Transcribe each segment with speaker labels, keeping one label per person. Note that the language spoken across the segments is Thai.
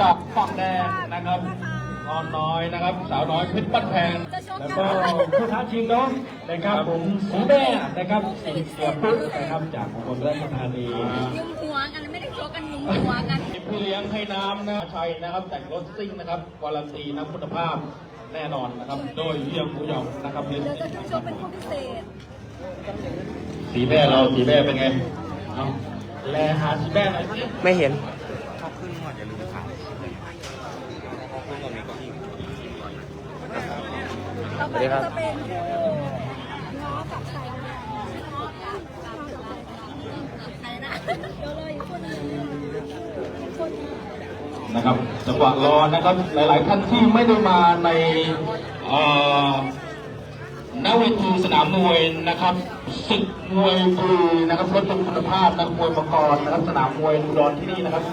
Speaker 1: จากฝั่งแดงนะครับออนน้อยนะครับ สาวน้อยเพชรบ้านแพง
Speaker 2: แล้วก็ผู้ท้าชิงเนาะนะครับผมสีแดงนะครับสีเสียปุ๊บนะครับจากอุบลราชธานี
Speaker 3: ยุมหัวกันไม่ได้โชว์กันยุมหัวกัน
Speaker 1: ทีมพี่เลี้ยงให้น้ำนะชัยนะครับแต่งรถซิ่งนะครับการันตีนะคุณภาพแน่นอนนะครับ โดยเยี่ยมผู้ยองนะครับเรียน
Speaker 3: เดี๋ยวจะโชว์เป็นคู่พิเศษ
Speaker 1: สีแม่เราสีแม่เป็นไงเอาแลหาสีแม่หน่อยสิ
Speaker 4: ไม่เห็น
Speaker 3: ต่อไปก็จะเป็นคู่ง้อกับใครนะง้อกับใครนะเดี๋ยวเลยคนนึงคนนึง
Speaker 1: นะครับจังหวะรอนะครับหลาย ๆ ท่านที่ไม่ได้มาในเอ่อณเวทีสนามมวยนะครับศึกมวยฟรีนะครับรถยนต์คุณภาพนักมวยมังกรณ์นะครับสนามมวยอุดรที่นี่นะครับ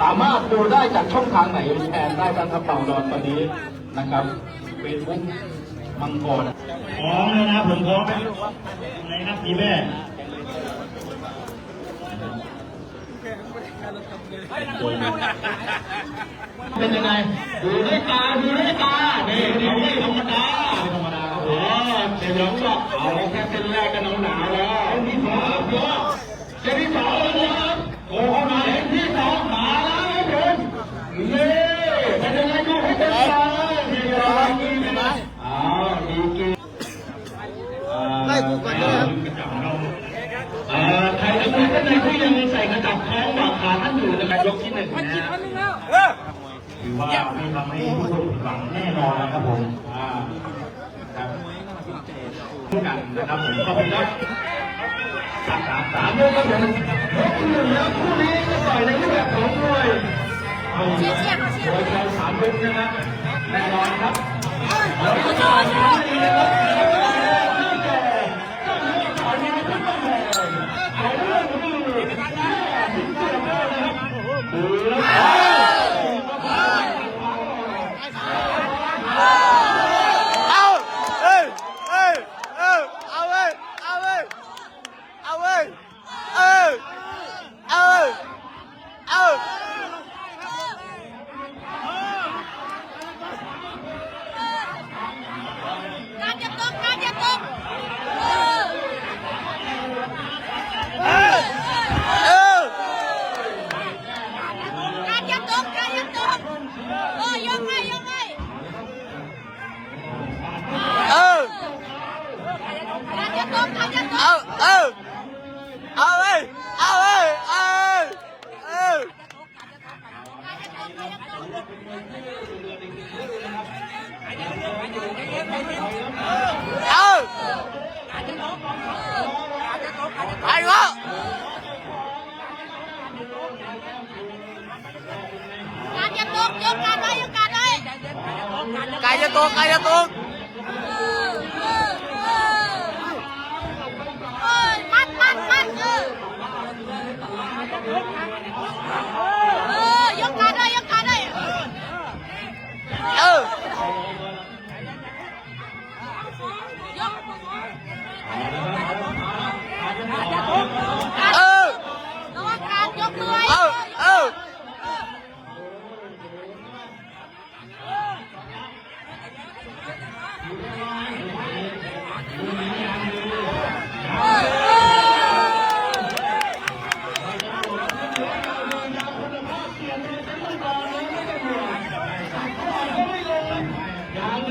Speaker 1: สามารถดูได้จากช่องทางไหนแทนได้บ้างครับเป่าอุดรตอนนี้นะครับเฟซบุ๊ก มังกร
Speaker 2: พร้อมแล้วนะผมพร้อมแล้วไหนนะสีแม่
Speaker 1: เป็นยังไง ดูด้วยตา ดูด้วยตานี่นี่ไม่ธรรมดาไม่ธรรมดาโอ้เดี๋ยวน้องบอกเอาแค่เส้นแรกก็หนาวหนาวแล้วเส้นที่สองยอดเส้นที่สองนะครับโอ้เข้ามาเส้นที่สองมาแล้วครับผมนี่เป็นยังไงดูให้เต็มตาดีเลยดีไหมอ้าวดีเก่งไล่กูก่อนนะครับอ่าใครจะมีท่านใดที่ยังใส่กระจับท้องหวังขาท่านอยู่นะครับยกที่หนึ่งนะถือว่าไม่ทำให้ผู้ชมผิดหวังแน่นอนนะครับผมอ่าครับคู่กันนะครับผมขอบคุณครับสามสามสามด้วยครับผมคู่หนึ่งแล้วคู่นี้ก็ต่อยในรูปแบบของมวยเอามวยไทยสามยกนะครับแน่นอนครับแล้วก็ต่อยนี้นะครับที่แก่ก็มีต่อยในรูปแบบเอาเรื่องนี้ถึงจะได้นะครับ ดูแล้ว
Speaker 4: เอาเอ้ยเอ้ยเอ้ยเอาเว้ยเอาเว้ยเอาเว้ยเอ้ยเอาเว้ยเอา
Speaker 3: การจะตกการจะตกเออ
Speaker 4: เออ
Speaker 3: การจะตกการจะตกเออยังไงยังไง
Speaker 4: เออ
Speaker 3: การจะตกการจะต
Speaker 4: เอา
Speaker 3: ก
Speaker 4: เออเอาเว้ยเอาเว้ยเอาเว้ยเออเอาไปวะ
Speaker 3: การจะตก ยกการไว้ยกการไว้
Speaker 4: ไก่จะตกไก่จะตก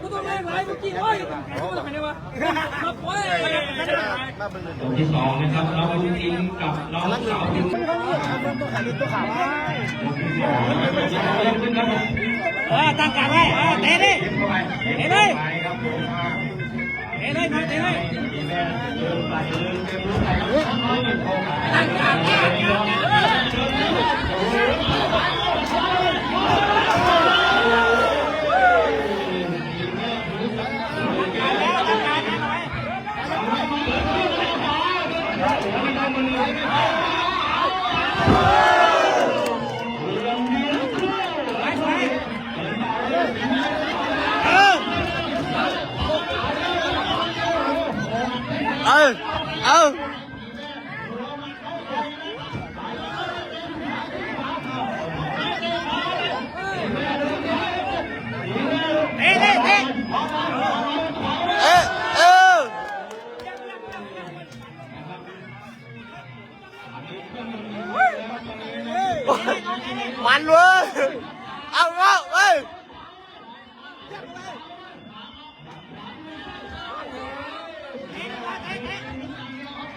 Speaker 1: คนที่สองนะครับน้องลูกอิงกับน้องสาวอิงคนที่สองเริ่มขึ้นครับผม
Speaker 5: เออตั้งการไว้เออเตะดิ
Speaker 1: เข้าไป
Speaker 5: เตะเลย
Speaker 1: ไปครับผม
Speaker 5: เตะเลยมาเตะเลย
Speaker 1: เดินไปเดินเกมรู้ เอา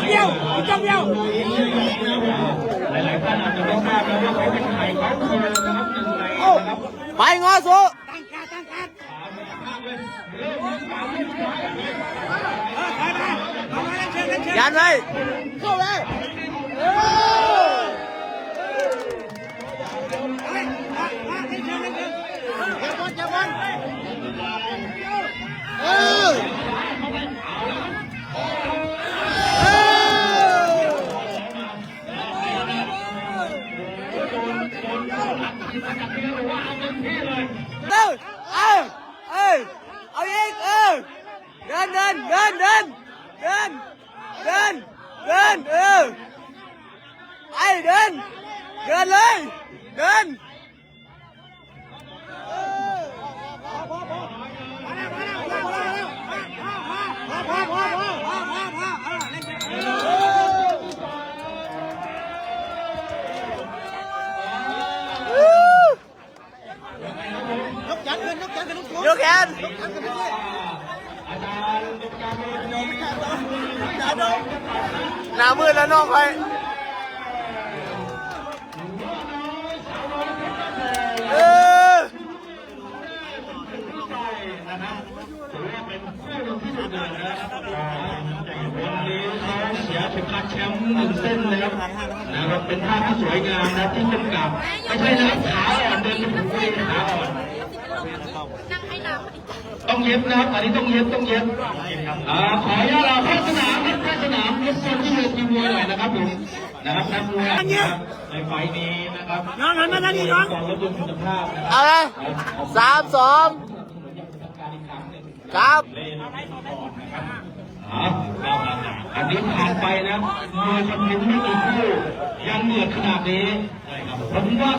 Speaker 4: กเดียวอีกยกเดียว
Speaker 2: หลายๆท่านอาจจะไม่ทราบนะว่าเขาเป็นใครเขาคือนะครับหนึ่งในนะครับ
Speaker 1: ไปเงาะสัว
Speaker 4: ตั้งการตั้งการเออถอ ยมาเอามาเล่นเชิงเล่นเชิง
Speaker 1: ยันเลยเข้าเลย
Speaker 4: เฮ้ย เดิ
Speaker 1: นเออไอเดินเดินเลย เดิน
Speaker 2: เป็นภาพที่สวยงามนะที่กำกับไม่ใช่นะครับขาอ่อนเดินไปถึงผู้เล่นขาอ่อน
Speaker 6: นั่งให้น้ำพอดี
Speaker 2: ต้องเย็บนะครับอันนี้ต้องเย็บต้องเย็บอ่าขออนุญาตเราเข้าสนามครับเข้าสนามรบกวนที่เวทีมวยหน่อยนะครับผมนะครับนักมวยนะครับในไฟล์นี้นะครับ
Speaker 4: น้องหันมาทางนี้น้อง
Speaker 2: กองรถยนต์คุณภาพนะครับ
Speaker 1: เอาเลยสามสองครับ
Speaker 2: อ่าครับ อันนี้ผ่านไปนะมวยคนนี้ไม่กี่คู่ยังเหนื่อยขนาดนี้ผมว่า